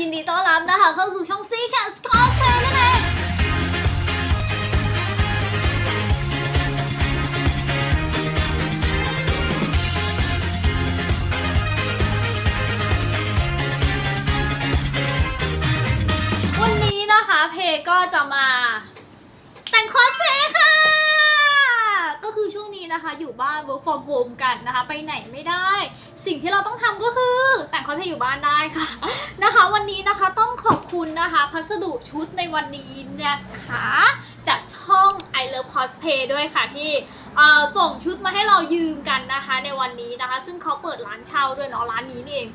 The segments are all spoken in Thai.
ยินดีต้อนรับนะคะ เข้าสู่ช่องซีแคนสคอสเทนั่นเองวันนี้นะคะเพก็จะมา นี้นะคะ อยู่บ้าน work from home กันนะคะ ไปไหนไม่ได้ สิ่งที่เราต้องทำก็คือแต่งคอสเพลย์อยู่บ้านได้ค่ะนะคะ วันนี้นะคะต้องขอบคุณนะคะพัสดุชุดในวันนี้นะคะจากช่อง I Love Cosplay ด้วยค่ะที่ส่งชุดมาให้เรายืมกันนะคะ ในวันนี้นะคะ ซึ่งเขาเปิดร้านเช่าด้วยเนาะร้านนี้นี่เอง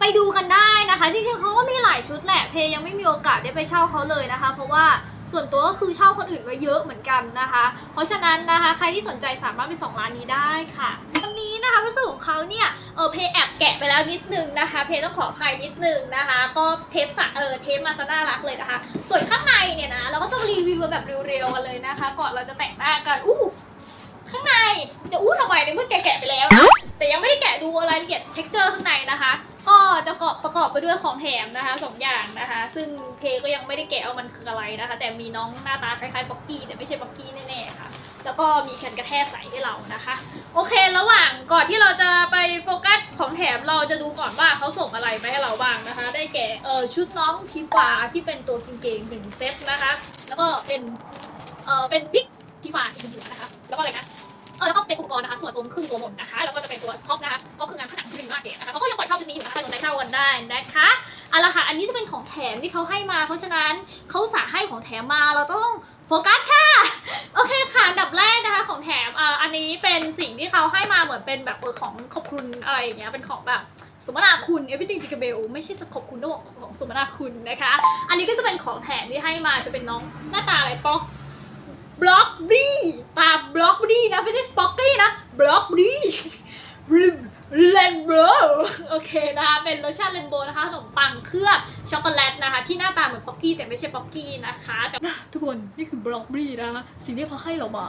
ไปดูกันได้นะคะจริงๆเขาก็มีหลายชุดแหละเพย์ยังไม่มีโอกาสได้ไปเช่าเขาเลยนะคะ เพราะว่า ส่วนตัวก็คือเช่าคนอื่นไว้เยอะเหมือนกันนะคะ เพราะฉะนั้นนะคะใครที่สนใจสามารถไปส่องร้านนี้ได้ค่ะวันนี้นะคะพัสดุของเขาเนี่ยเออเพย์แอบแกะไปแล้วนิดนึงนะคะ เพย์ต้องขออภัยนิดนึงนะคะ ก็เทปสะเออเทปมาซะน่ารักเลยนะคะ ส่วนข้างในเนี่ยนะเราก็จะรีวิวแบบเร็วๆกันเลยนะคะ ก่อนเราจะแต่งหน้ากันอู้ข้างในจะอู้ทำไมในเมื่อแกะไปแล้วนะแต่ยังไม่ได้แกะดูรายละเอียด texture ข้างในนะคะ ก็จะประกอบประกอบไปด้วยของแถมนะคะสองอย่างนะคะ ซึ่งเพก็ยังไม่ได้แกะว่ามันคืออะไรนะคะ แต่มีน้องหน้าตาคล้ายๆป๊อกกี้แต่ไม่ใช่ป๊อกกี้แน่ๆค่ะ แล้วก็มีแคนกระแทกใส่ให้เรานะคะ โอเค ระหว่างก่อนที่เราจะไปโฟกัสของแถมเราจะดูก่อนว่าเขาส่งอะไรไปให้เราบ้างนะคะ ได้แก่เออชุดน้องทีฟ้าที่เป็นตัวกางเกงหนึ่งเซตนะคะ แล้วก็เป็นเออเป็นบิ๊กทีฟ้าที่เป็นหัวนะคะ แล้วก็อะไรนะ เออแล้วก็เป็นอุปกรณ์นะคะ ส่วนตรงครึ่งตัวบนนะคะ แล้วก็จะเป็นตัวท็อปนะคะก็คืองานผนังที่ดีมากเก๋นะคะเขาก็ยังปล่อยเช่าชุดนี้อยู่นะคะใครสนใจเช่ากันได้นะคะเอาละค่ะ อันนี้จะเป็นของแถมที่เขาให้มา เพราะฉะนั้นเขาสาให้ของแถมมา เราต้องโฟกัสค่ะ โอเคค่ะอันดับแรกนะคะของแถมอ่าอันนี้เป็นสิ่งที่เขาให้มาเหมือนเป็นแบบเออของขอบคุณอะไรอย่างเงี้ย เป็นของแบบสมนาคุณ everything จิกเบลไม่ใช่ขอบคุณต้องบอกของสมนาคุณนะคะ อันนี้ก็จะเป็นของแถมที่ให้มาจะเป็นน้องหน้าตาอะไรป๊อก บล็อกบรีตามบล็อกบรีนะไม่ใช่สป็อกกี้นะบล็อกบรีเลนโบโอเคนะคะเป็นรสชาติเลนโบนะคะขนมปังเคลือบช็อกโกแลตนะคะ ที่หน้าตาเหมือนป๊อกกี้แต่ไม่ใช่ป๊อกกี้นะคะกับทุกคนนี่คือบล็อกบรีนะคะสิ่งที่เขาให้เรามา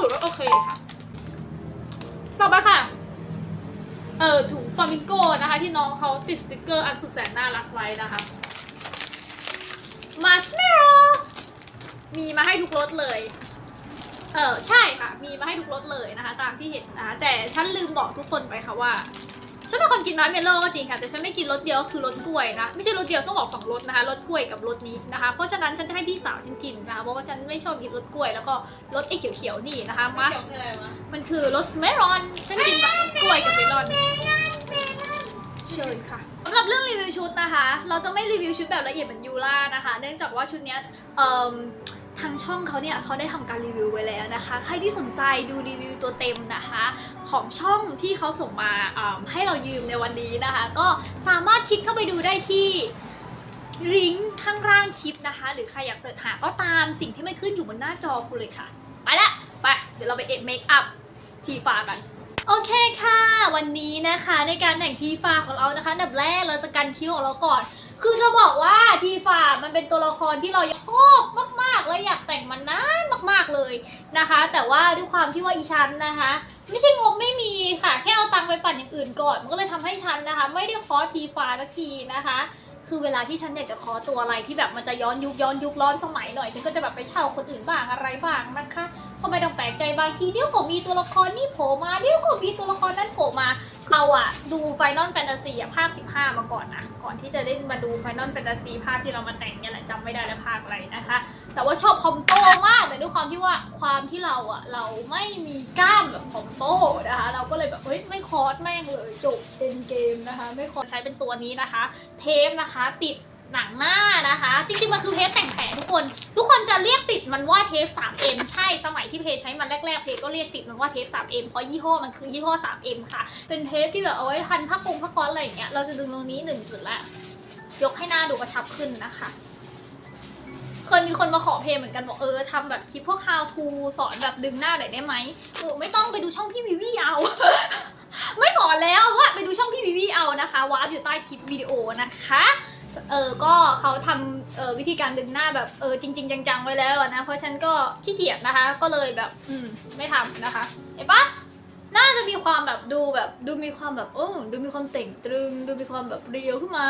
ถือว่าโอเคค่ะ ต่อไปค่ะ เออถุงฟามิงโกนะคะ ที่น้องเขาติดสติกเกอร์อันสุดแสนน่ารักไว้นะคะมาสเมโรมีมาให้ทุกรสเลย เออใช่ค่ะ มีมาให้ทุกรสเลยนะคะ ตามที่เห็นนะคะแต่ฉันลืมบอกทุกคนไปค่ะว่า ฉันเป็นคนกินมาร์เมลโล่ก็จริงค่ะ แต่ฉันไม่กินรสเดียวคือรสกล้วยนะ ไม่ใช่รสเดียวต้องบอกสองรสนะคะรสกล้วยกับรสนี้นะคะ เพราะฉะนั้นฉันจะให้พี่สาวฉันกินนะคะ เพราะว่าฉันไม่ชอบกินรสกล้วยแล้วก็รสไอ้เขียวๆนี่นะคะมัสมันคือรสเมลอน ฉันกินแบบกล้วยกับเมลอน เชิญค่ะสำหรับเรื่องรีวิวชุดนะคะ เราจะไม่รีวิวชุดแบบละเอียดเหมือนยูล่านะคะ เนื่องจากว่าชุดเนี้ยเอ่ม ทางช่องเขาเนี่ยเขาได้ทำการรีวิวไว้แล้วนะคะ ใครที่สนใจดูรีวิวตัวเต็มนะคะ ของช่องที่เขาส่งมาให้เรายืมในวันนี้นะคะ ก็สามารถคลิกเข้าไปดูได้ที่ลิงก์ข้างล่างคลิปนะคะ หรือใครอยากเสิร์ชหาก็ตามสิ่งที่ไม่ขึ้นอยู่บนหน้าจอคุณเลยค่ะ ไปละไปเดี๋ยวเราไปเอ็ดเมคอัพทีฟ้ากันโอเคค่ะ วันนี้นะคะในการแต่งทีฟ้าของเรานะคะดับแรกเราจะกันคิ้วของเราก่อน คือจะบอกว่าทีฟ้ามันเป็นตัวละครที่เราชอบมากและอยากแต่งมันนานมากๆเลยนะคะ แต่ว่าด้วยความที่ว่าอีชันนะคะ ไม่ใช่งบไม่มีค่ะแค่เอาตังไปปั่นอย่างอื่นก่อน มันก็เลยทำให้ฉันนะคะ ไม่ได้คอทีฟ้าสักทีนะคะคือเวลาที่ฉันอยากจะคอตัวอะไรที่แบบมันจะย้อนยุคย้อนยุคร้อนสมัยหน่อย ฉันก็จะแบบไปเช่าคนอื่นบ้างอะไรบ้างนะคะ ก็ไม่ต้องแปลกใจบางทีเดี๋ยวก็มีตัวละครนี่โผล่มาเดี๋ยวก็มีตัวละครนั้นโผล่มาเราอะดู Final Fantasy อะภาค 15 มาก่อนนะก่อนที่จะได้มาดู Final Fantasy ภาคที่เรามาแต่งเนี่ยแหละจำไม่ได้แล้วภาคอะไรนะคะ แต่ว่าชอบคอมโตมากแต่ด้วยความที่ว่าความที่เราอะเราไม่มีกล้ามแบบคอมโตนะคะเราก็เลยแบบเฮ้ยไม่คอร์สแม่งเลยจบเอ็นเกมนะคะ ไม่คอสใช้เป็นตัวนี้นะคะ เทปนะคะติด หนังหน้านะคะ จริงๆ มันคือเทปแต่งแผลทุกคน ทุกคนจะเรียกติดมันว่าเทป 3M ใช่สมัยที่เพใช้มันแรกๆ เพก็เรียกติดมันว่าเทป 3M เพราะยี่ห้อมันคือยี่ห้อ 3M ค่ะ เป็นเทปที่แบบเอาไว้พันผ้าคงผ้าก้อนอะไรอย่างเงี้ย เราจะดึงตรงนี้หนึ่งจุดละ ยกให้หน้าดูกระชับขึ้นนะคะเคยมีคนมาขอเพจเหมือนกันบอกเออทำแบบคลิปพวก how to สอนแบบดึงหน้าหน่อยได้ไหมเออไม่ต้องไปดูช่องพี่วิวีเอา ไม่สอนแล้วว่าไปดูช่องพี่วิวีเอานะคะวาร์ปอยู่ใต้คลิปวิดีโอนะคะ เออก็เขาทำเออวิธีการดึงหน้าแบบเออจริง ๆ จังๆไว้แล้วอะนะเพราะฉันก็ขี้เกียจนะคะ ก็เลยแบบอืมไม่ทำนะคะเห็นปะ น่าจะมีความแบบดูแบบดูมีความแบบเออดูมีความเต่งตรึง ดูมีความแบบเรียวขึ้นมา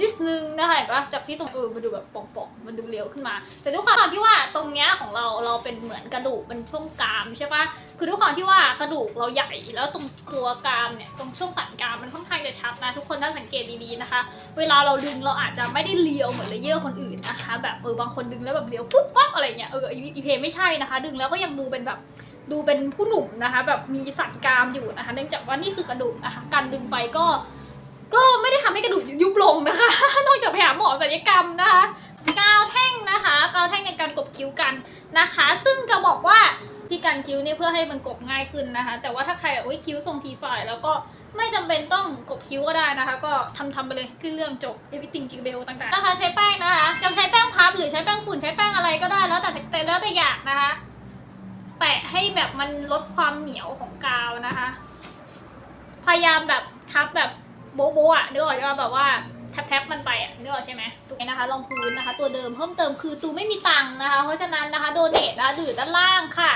นิดนึงนะคะเห็นปะจากที่ตรงเออมันดูแบบป่องๆมันดูเรียวขึ้นมา แต่ด้วยความที่ว่าตรงเนี้ยของเราเราเป็นเหมือนกระดูกเป็นช่วงกรามใช่ปะคือด้วยความที่ว่ากระดูกเราใหญ่แล้วตรงตัวกรามเนี่ยตรงช่วงสันกรามมันค่อนข้างจะชัดนะทุกคนถ้าสังเกตดีๆนะคะ เวลาเราดึงเราอาจจะไม่ได้เลียวเหมือนเลเยอร์คนอื่นนะคะ แบบเออบางคนดึงแล้วแบบเลียวฟุ๊บฟับอะไรเงี้ยเอออีอีเพไม่ใช่นะคะ ดึงแล้วก็ยังดูเป็นแบบ ดูเป็นผู้หนุ่มนะคะ แบบมีสันกรามอยู่นะคะ เนื่องจากว่านี่คือกระดูกนะคะ การดึงไปก็ ก็ไม่ได้ทำให้กระดูกยุบลงนะคะ นอกจากไปหาหมอศัลยกรรมนะคะกาวแท่งนะคะกาวแท่งในการกบคิ้วกันนะคะ ซึ่งจะบอกว่าที่กันคิ้วเนี่ยเพื่อให้มันกบง่ายขึ้นนะคะ แต่ว่าถ้าใครแบบอุ๊ยคิ้วทรงทีฝ่ายแล้วก็ไม่จำเป็นต้องกบคิ้วก็ได้นะคะ ก็ทำทำไปเลยที่เรื่องจบ everything จิงเบลต่างๆนะคะใช้แป้งนะคะจะใช้แป้งพับหรือใช้แป้งฝุ่นใช้แป้งอะไรก็ได้แล้วแต่แต่แล้วแต่อยากนะคะ แปะให้แบบมันลดความเหนียวของกาวนะคะ พยายามแบบทับแบบโบ๊ะโบ๊ะอะนึกออกใช่ไหมแบบว่าแทบแท็บมันไปอะนึกออกใช่ไหมถูกไหมนะคะรองพื้นนะคะ ตัวเดิมเพิ่มเติมคือตูไม่มีตังค์นะคะ เพราะฉะนั้นนะคะโดเนทนะดูอยู่ด้านล่างค่ะ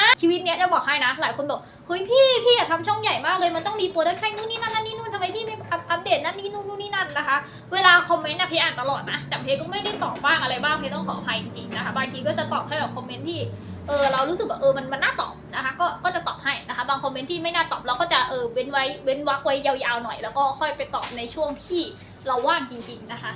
อะชีวิตเนี้ยจะบอกให้นะ หลายคนบอกเฮ้ยพี่พี่อย่าทำช่องใหญ่มากเลยมันต้องมีโปรดักชั่นนู่นนี่นั่นนั่นนี่นู่นทำไมพี่ไม่อัปเดตนั่นนี่นู่นนู่นนี่นั่นนะคะ เวลาคอมเมนต์อะเพอ่านตลอดนะแต่เพก็ไม่ได้ตอบบ้างอะไรบ้างเพต้องขออภัยจริงๆนะคะบางทีก็จะตอบให้แบบคอมเมนต์ที่ เออเรารู้สึกแบบเออมันมันน่าตอบนะคะก็ก็จะตอบให้นะคะ บางคอมเมนต์ที่ไม่น่าตอบเราก็จะเออเว้นไว้เว้นวักไว้ยาวๆหน่อย แล้วก็ค่อยไปตอบในช่วงที่เราว่างจริง ๆนะคะ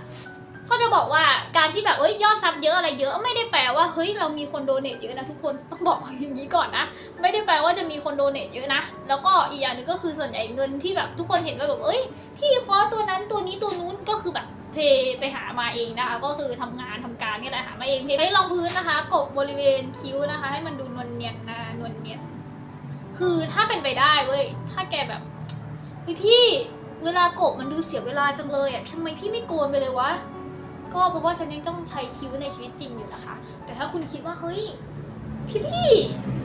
ก็จะบอกว่าการที่แบบเอ้ยยอดซับเยอะอะไรเยอะไม่ได้แปลว่าเฮ้ยเรามีคนโดเนทเยอะนะทุกคนต้องบอกอย่างนี้ก่อนนะ ไม่ได้แปลว่าจะมีคนโดเนทเยอะนะแล้วก็อีกอย่างหนึงก็คือส่วนใหญ่เงินที่แบบทุกคนเห็นว่าแบบเอ้ยพี่คอตัวนั้นตัวนี้ตัวนู้นก็คือแบบเพย์ไปหามาเองนะคะก็คือทำงานท การนี่แหละหามาเองเพให้รองพื้นนะคะ กบบริเวณคิ้วนะคะ ให้มันดูนวลเนียนนะนวลเนียนคือถ้าเป็นไปได้เว้ยถ้าแกแบบเฮ้ยพี่เวลากบมันดูเสียเวลาจังเลยอะทำไมพี่ไม่โกนไปเลยวะก็เพราะว่าฉันยังต้องใช้คิ้วในชีวิตจริงอยู่นะคะ แต่ถ้าคุณคิดว่าเฮ้ยพี่พี่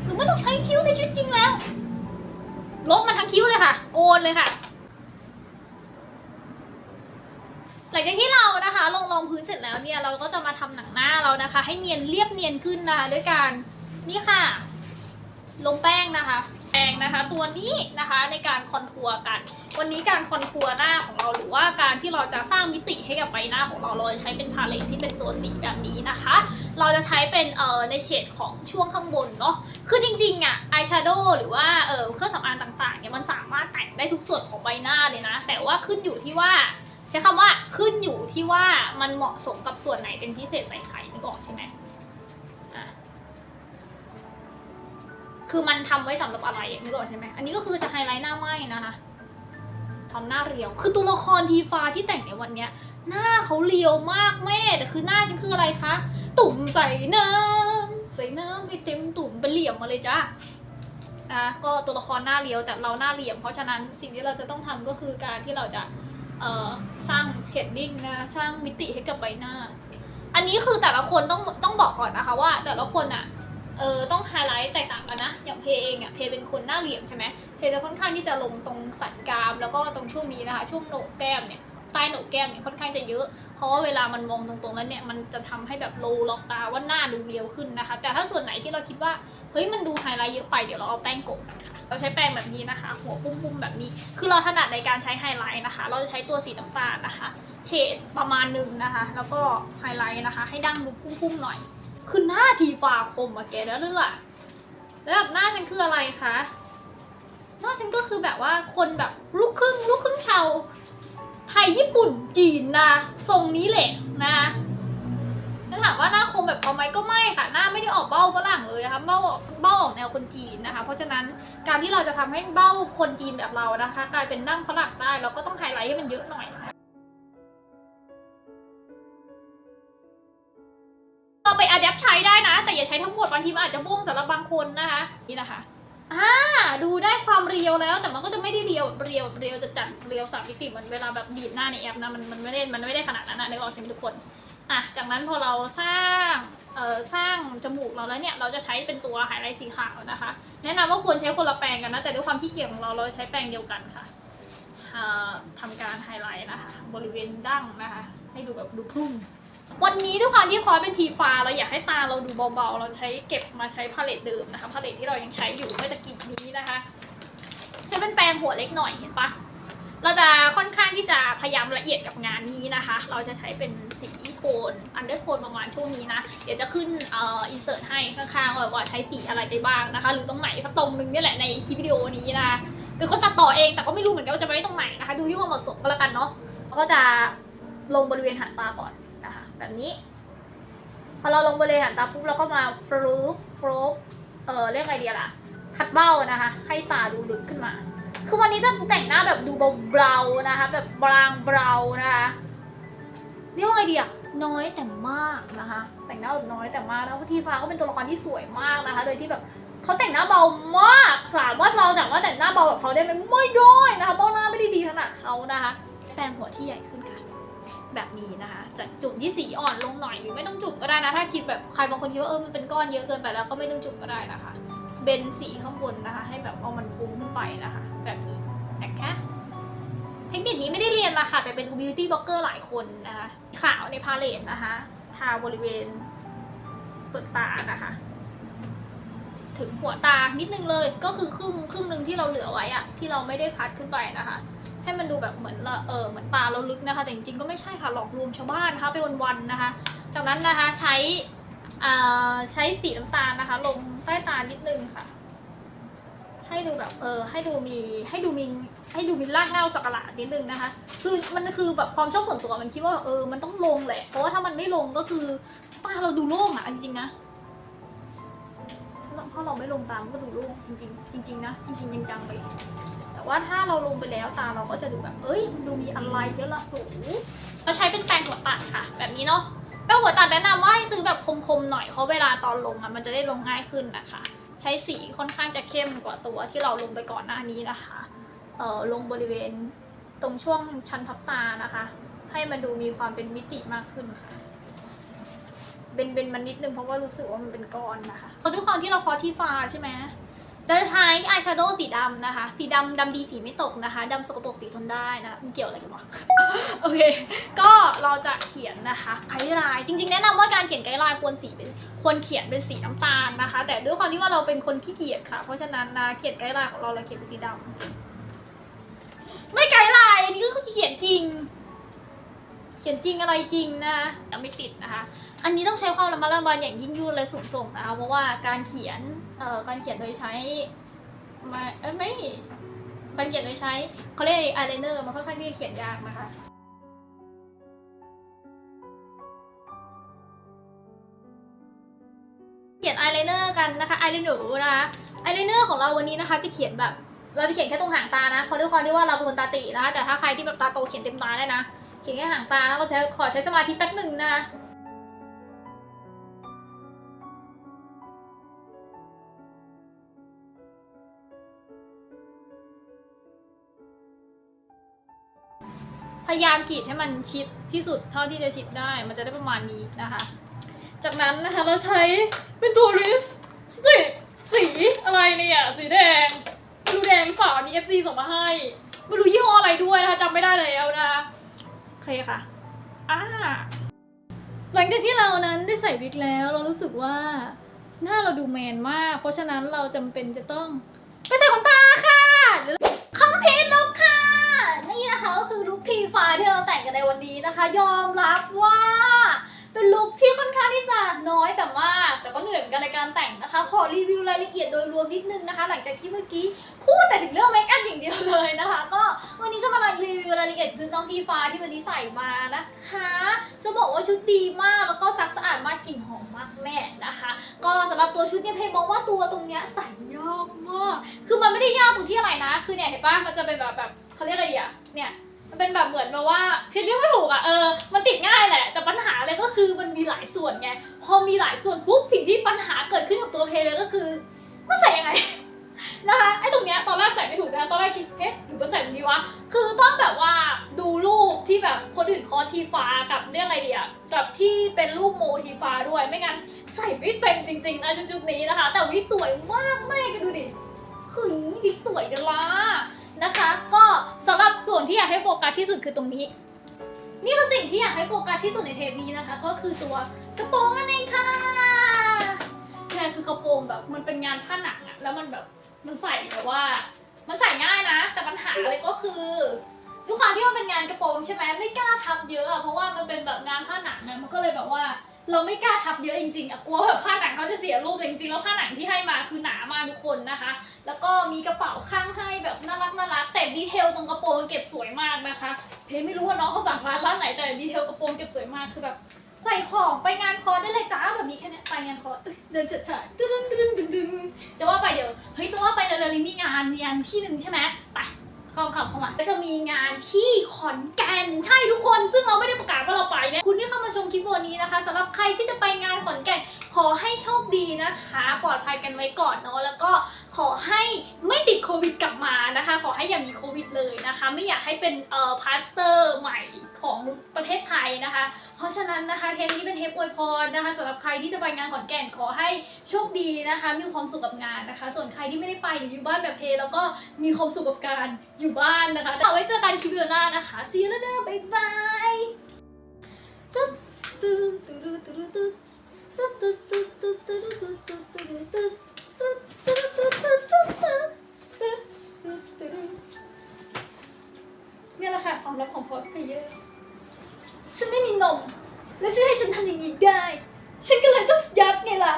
หนูไม่ต้องใช้คิ้วในชีวิตจริงแล้วลบมันทั้งคิ้วเลยค่ะ โกนเลยค่ะ หลังจากที่เรานะคะลงรองพื้นเสร็จแล้วเนี่ยเราก็จะมาทำหนังหน้าเรานะคะ ให้เนียนเรียบเนียนขึ้นนะคะด้วยการนี่ค่ะ ลงแป้งนะคะแป้งนะคะ ตัวนี้นะคะในการคอนทัวร์กัน วันนี้การคอนทัวร์หน้าของเราหรือว่าการที่เราจะสร้างมิติให้กับใบหน้าของเราเราจะใช้เป็นพาเลตที่เป็นตัวสีแบบนี้นะคะ เราจะใช้เป็นเอ่อในเฉดของช่วงข้างบนเนาะคือจริงๆอะอายแชโดว์หรือว่าเออเครื่องสำอางต่างๆเนี่ยมันสามารถแต่งได้ทุกส่วนของใบหน้าเลยนะ แต่ว่าขึ้นอยู่ที่ว่า ช้คำว่าขึ้นอยู่ที่ว่ามันเหมาะสมกับส่วนไหนเป็นพิเศษใส่ไข่นึกออกใช่ไหมคือมันทำไว้สำหรับอะไรนึกออกใช่ไหมอันนี้ก็คือจะไฮไลท์หน้าไหม้นะคะทำหน้าเรียว คือตัวละครทีฟ้าที่แต่งในวันเนี้ย หน้าเขาเรียวมากแม่แต่คือหน้าฉันคืออะไรคะ ตุ่มใส่น้ำใส่น้ำให้เต็มตุ่มเป็นเหลี่ยมมาเลยจ้านะก็ตัวละครหน้าเรียวแต่เราหน้าเหลี่ยม เพราะฉะนั้นสิ่งที่เราจะต้องทำก็คือการที่เราจะ เอ่อสร้างเชดดิ้งนะสร้างมิติให้กับใบหน้า อันนี้คือแต่ละคนต้องต้องบอกก่อนนะคะว่า แต่ละคนอะเออต้องไฮไลท์แตกต่างกันนะ อย่างเพเองอะเพเป็นคนหน้าเหลี่ยมใช่ไหมเพจะค่อนข้างที่จะลงตรงสันกราม แล้วก็ตรงช่วงนี้นะคะ ช่วงโหนกแก้มเนี่ยใต้โหนกแก้มเนี่ยค่อนข้างจะเยอะ เพราะว่าเวลามันมองตรงๆแล้วเนี่ยมันจะทำให้แบบโลล็อกตาว่าหน้าดูเรียวขึ้นนะคะ แต่ถ้าส่วนไหนที่เราคิดว่า เฮ้ยมันดูไฮไลท์เยอะไปเดี๋ยวเราเอาแป้งกบกันค่ะเราใช้แป้งแบบนี้นะคะ หัวปุ้มๆแบบนี้ คือเราถนัดในการใช้ไฮไลท์นะคะ เราจะใช้ตัวสีน้ำตาลนะคะ เฉดประมาณหนึ่งนะคะ แล้วก็ไฮไลท์นะคะ ให้ดั้งดูพุ่มๆหน่อย คือหน้าทีฟ้าคมอะแกแล้วหรือล่ะแล้วแบบหน้าฉันคืออะไรคะหน้าฉันก็คือแบบว่าคนแบบลูกครึ่งลูกครึ่งชาวไทยญี่ปุ่นจีนนะทรงนี้แหละนะ ถามว่าหน้าคมแบบเขาไหมก็ไม่ค่ะ หน้าไม่ได้ออกเบ้าฝรั่งเลยนะคะเบ้าเบ้าออกแนวคนจีนนะคะ เพราะฉะนั้นการที่เราจะทำให้เบ้าคนจีนแบบเรานะคะ กลายเป็นดั้งฝรั่งได้เราก็ต้องไฮไลท์ให้มันเยอะหน่อยเราไปอัดแอปใช้ได้นะ แต่อย่าใช้ทั้งหมดบางทีมันอาจจะบ้วงสำหรับบางคนนะคะ นี่นะคะอ่าดูได้ความเรียวแล้วแต่มันก็จะไม่ได้เรียวเรียวเรียวจะจัดเรียวสามมิติเหมือนเวลาแบบบีบหน้าในแอปนะมันมันไม่ได้มันไม่ได้ขนาดนั้นนะนึกออกใช่ไหมทุกคน อะจากนั้นพอเราสร้างเอ่อสร้างจมูกเราแล้วเนี่ยเราจะใช้เป็นตัวไฮไลท์สีขาวนะคะ แนะนำว่าควรใช้คนละแปรงกันนะแต่ด้วยความขี้เกียจของเราเราใช้แปรงเดียวกันค่ะอ่าทำการไฮไลท์นะคะบริเวณดั้งนะคะ ให้ดูแบบดูพุ่งวันนี้ด้วยความที่คอร์สเป็นทีฟ้าเราอยากให้ตาเราดูเบาๆ เราใช้เก็บมาใช้พาเลตเดิมนะคะพาเลตที่เรายังใช้อยู่เมื่อตะกี้นี้นะคะ ใช้เป็นแปรงหัวเล็กหน่อยเห็นปะ เราจะค่อนข้างที่จะพยายามละเอียดกับงานนี้นะคะ เราจะใช้เป็นสีโทนอันเดอร์โทนประมาณช่วงนี้นะ เดี๋ยวจะขึ้นเอ่ออินเสิร์ตให้ข้างๆว่าว่าใช้สีอะไรไปบ้างนะคะ หรือตรงไหนสักตรงนึงนี่แหละในคลิปวิดีโอนี้นะเป็นคนตัดต่อเองแต่ก็ไม่รู้เหมือนกันว่าจะไปตรงไหนนะคะ ดูที่ความเหมาะสมก็แล้วกันเนาะแล้วก็จะลงบริเวณหางตาก่อนนะคะ แบบนี้ พอเราลงบริเวณหางตาปุ๊บเราก็มาฟลุปฟลุปเออเรียกไงดีล่ะ คัดเบ้านะคะ ให้ตาดูลึกขึ้นมา คือวันนี้จะแต่งหน้าแบบดูเบาๆนะคะ แบบบางเบานะคะเรียกว่าไงดีอะน้อยแต่มากนะคะ แต่งหน้าแบบน้อยแต่มากแล้วทีฟ้าก็เป็นตัวละครที่สวยมากนะคะ โดยที่แบบเขาแต่งหน้าเบามากสามารถเราแต่ว่าแต่งหน้าเบาแบบเขาได้ไหมไม่ได้นะคะเบ้าหน้าไม่ได้ดีขนาดเขานะคะ แปรงหัวที่ใหญ่ขึ้นค่ะแบบนี้นะคะ จะจุ่มที่สีอ่อนลงหน่อยหรือไม่ต้องจุ่มก็ได้นะ ถ้าคิดแบบใครบางคนคิดว่าเออมันเป็นก้อนเยอะเกินไปแล้วก็ไม่ต้องจุ่มก็ได้นะคะ เบนสีข้างบนนะคะ ให้แบบเอามันฟุ้งขึ้นไปนะคะ แบบนี้นะคะเทคนิคนี้ไม่ได้เรียนมาค่ะ แต่เป็น beauty blogger หลายคนนะคะขาวในพาเลตนะคะ ทาบริเวณเปลือกตานะคะ ถึงหัวตานิดนึงเลยก็คือครึ่งครึ่งหนึ่งที่เราเหลือไว้อะที่เราไม่ได้คัดขึ้นไปนะคะ ให้มันดูแบบเหมือนเออเหมือนตาเราลึกนะคะ แต่จริงๆก็ไม่ใช่ค่ะหลอกลวงชาวบ้านนะคะไปวันๆนะคะ จากนั้นนะคะใช้ใช้สีน้ำตาลนะคะ ลง ใต้ตานิดนึงค่ะ ให้ดูแบบเออให้ดูมีให้ดูมีให้ดูมีรากเหง้าสักหลาดนิดนึงนะคะ คือมันคือแบบความชอบส่วนตัวมันคิดว่าเออมันต้องลงแหละ เพราะว่าถ้ามันไม่ลงก็คือตาเราดูโล่งอะจริงๆนะถ้าเราไม่ลงตามก็ดูโล่งจริง ๆ จริง ๆ นะ จริงๆจังไปแต่ว่าถ้าเราลงไปแล้วตาเราก็จะดูแบบ เอ้ยดูมีอะไรเยอะละสูเราใช้เป็นแปรงหัวตัดค่ะ แบบนี้เนาะ แปรงหัวตัดแนะนำว่าให้ซื้อแบบคมๆหน่อยเพราะเวลาตอนลงอะมันจะได้ลงง่ายขึ้นนะคะ ใช้สีค่อนข้างจะเข้มกว่าตัวที่เราลงไปก่อนหน้านี้นะคะเอ่อลงบริเวณตรงช่วงชั้นพับตานะคะ ให้มันดูมีความเป็นมิติมากขึ้นค่ะเบนๆมันนิดนึงเพราะว่ารู้สึกว่ามันเป็นก้อนนะคะเพราะด้วยความที่เราคอที่ฟ้าใช่ไหม จะใช้อายแชโดว์สีดำนะคะ สีดำดำดีสีไม่ตกนะคะดำสกปรกสีทนได้นะคะมันเกี่ยวอะไรกันวะโอเค ก็เราจะเขียนนะคะไกด์ไลน์จริง ๆ แนะนำว่าการเขียนไกด์ไลน์ควรสีเป็นควรเขียนเป็นสีน้ำตาลนะคะ แต่ด้วยความที่ว่าเราเป็นคนขี้เกียจค่ะ เพราะฉะนั้นนะเขียนไกด์ไลน์ของเราเราเขียนเป็นสีดำไม่ไกด์ไลน์อันนี้ก็ขี้เกียจจริง เขียนจริงอะไรจริงนะยังไม่ติดนะคะ อันนี้ต้องใช้ความระมัดระวังอย่างยิ่งยวดเลยสูงส่งนะคะเพราะว่าการเขียนเอ่อการเขียนโดยใช้มาเอ้ยไม่การเขียนโดยใช้เขาเรียกอายไลเนอร์มันค่อนข้างที่จะเขียนยากนะคะเขียนอายไลเนอร์กันนะคะอายไลเนอร์นะคะอายไลเนอร์ของเราวันนี้นะคะจะเขียนแบบ เราจะเขียนแค่ตรงหางตานะเพราะด้วยความที่ว่าเราเป็นคนตาตีนะคะแต่ถ้าใครที่แบบตาโตเขียนเต็มตาได้นะเขียนแค่หางตาแล้วก็ใช้ขอใช้สมาธิแป๊บหนึ่งนะคะ ยายามกรีดให้มันชิดที่สุดเท่าที่จะชิดได้ มันจะได้ประมาณนี้นะคะ จากนั้นนะคะเราใช้เป็นตัวริฟสีสีอะไรเนี่ยสีแดงไม่รู้แดงหรือเปล่าอันนี้ FC ส่งมาให้ไม่รู้ยี่ห้ออะไรด้วยนะคะจำไม่ได้แล้วนะคะโอเคค่ะอ่าหลังจากที่เรานั้นได้ใส่วิกแล้วเรารู้สึกว่าหน้าเราดูแมนมาก เพราะฉะนั้นเราจำเป็นจะต้องไปใส่ขนตาค่ะหรือคอมเพลตลุกค่ะ นี่นะคะก็คือลุคทีฟ้าที่เราแต่งกันในวันนี้นะคะ ยอมรับว่า เป็นลุคที่ค่อนข้างที่จะน้อยแต่มากแต่ก็เหนื่อยเหมือนกันในการแต่งนะคะ ขอรีวิวรายละเอียดโดยรวมนิดนึงนะคะ หลังจากที่เมื่อกี้พูดแต่ถึงเรื่องเมคอัพอย่างเดียวเลยนะคะ ก็วันนี้จะมารีวิวรายละเอียดชุดน้องทีฟ้าที่วันนี้ใส่มานะคะ จะบอกว่าชุดดีมากแล้วก็ซักสะอาดมากกลิ่นหอมมากแม่นะคะ ก็สำหรับตัวชุดเนี่ยเพลงมองว่าตัวตรงเนี้ยใส่ยากมาก คือมันไม่ได้ยากตรงที่อะไรนะ คือเนี่ยเห็นปะมันจะเป็นแบบแบบ เขาเรียกอะไรดีอะเนี่ยมันเป็นแบบเหมือนแบบว่าคือเรียกไม่ถูกอะเออมันติดง่ายแหละ แต่ปัญหาเลยก็คือมันมีหลายส่วนไงพอมีหลายส่วนปุ๊บสิ่งที่ปัญหาเกิดขึ้นกับตัวเพลเลยก็คือมันใส่ยังไงนะคะไอ้ตรงเนี้ยตอนแรกใส่ไม่ถูกนะคะตอนแรกคิดเอ๊ะหรือมันใส่แบบนี้วะคือต้องแบบว่าดูรูปที่แบบคนอื่นคอทีฟ้ากับเรื่องอะไรดีอะกับที่เป็นรูปโมทีฟ้าด้วยไม่งั้นใส่ไม่เป็นจริงๆนะชุดนี้นะคะ แต่วิสวยมากแม่กันดูดิเฮ้ยวิสวยจังละ นะคะ ก็สำหรับส่วนที่อยากให้โฟกัสที่สุดคือตรงนี้ นี่คือสิ่งที่อยากให้โฟกัสที่สุดในเทปนี้นะคะ ก็คือตัวกระโปรงนั่นเองค่ะใช่คือกระโปรงแบบมันเป็นงานท่าหนักอะแล้วมันแบบมันใส่แบบว่า มันใส่ง่ายนะ แต่ปัญหาเลยก็คือด้วยความที่มันเป็นงานกระโปรงใช่ไหมไม่กล้าทับเยอะอะเพราะว่ามันเป็นแบบงานผ้าหนังนะมันก็เลยแบบว่า เราไม่กล้าทับเยอะจริงๆอะกลัวแบบผ้าหนังเขาจะเสียรูปแต่จริงๆแล้วผ้าหนังที่ให้มาคือหนามากทุกคนนะคะ แล้วก็มีกระเป๋าข้างให้แบบน่ารักน่ารักแต่ดีเทลตรงกระโปรงเก็บสวยมากนะคะเพไม่รู้ว่าน้องเขาสั่งร้านร้านไหนแต่ดีเทลกระโปรงเก็บสวยมากคือแบบใส่ของไปงานคอร์สได้เลยจ้าแบบนี้แค่นี้ไปงานคอร์สเดินเฉิดฉายดึงดึงดึงดึงจะว่าไปเดี๋ยวเฮ้ยจะว่าไปเร็วๆนี้มีงานมีงานที่หนึ่งใช่ไหม ไปเข้าขับเข้ามาก็จะมีงานที่ขอนแก่นใช่ทุกคน ซึ่งเราไม่ได้ประกาศว่าเราไปเนี่ยคุณที่เข้ามาชมคลิปวันนี้นะคะสำหรับใครที่จะไปงานขอนแก่นขอให้โชคดีนะคะ ปลอดภัยกันไว้ก่อนเนาะแล้วก็ ขอให้ไม่ติดโควิดกลับมานะคะ ขอให้อย่ามีโควิดเลยนะคะ ไม่อยากให้เป็นเอ่อพาสเตอร์ใหม่ของประเทศไทยนะคะ เพราะฉะนั้นนะคะเทปนี้เป็นเทปอวยพรนะคะสำหรับใครที่จะไปงานขอนแก่นขอให้โชคดีนะคะ มีความสุขกับงานนะคะ ส่วนใครที่ไม่ได้ไปหรืออยู่บ้านแบบเพลแล้วก็มีความสุขกับการอยู่บ้านนะคะเอาไว้เจอกันคลิปวิดีโอหน้านะคะ see you later bye bye ตุ๊ดตุ๊ดตุ๊ดตุ๊ดตุ๊ดตุ๊ดตุ๊ดตุ๊ดตุ๊ดตุ๊ดตุ๊ดตุ๊ดตุ๊ดตุ๊ดตุ๊ดตุ๊ดตุ๊ด นี่แหละค่ะความลับของโพสเพเยอร์ฉันไม่มีนม แล้วฉันให้ฉันทำอย่างนี้ได้ ฉันก็เลยต้องยับไงล่ะ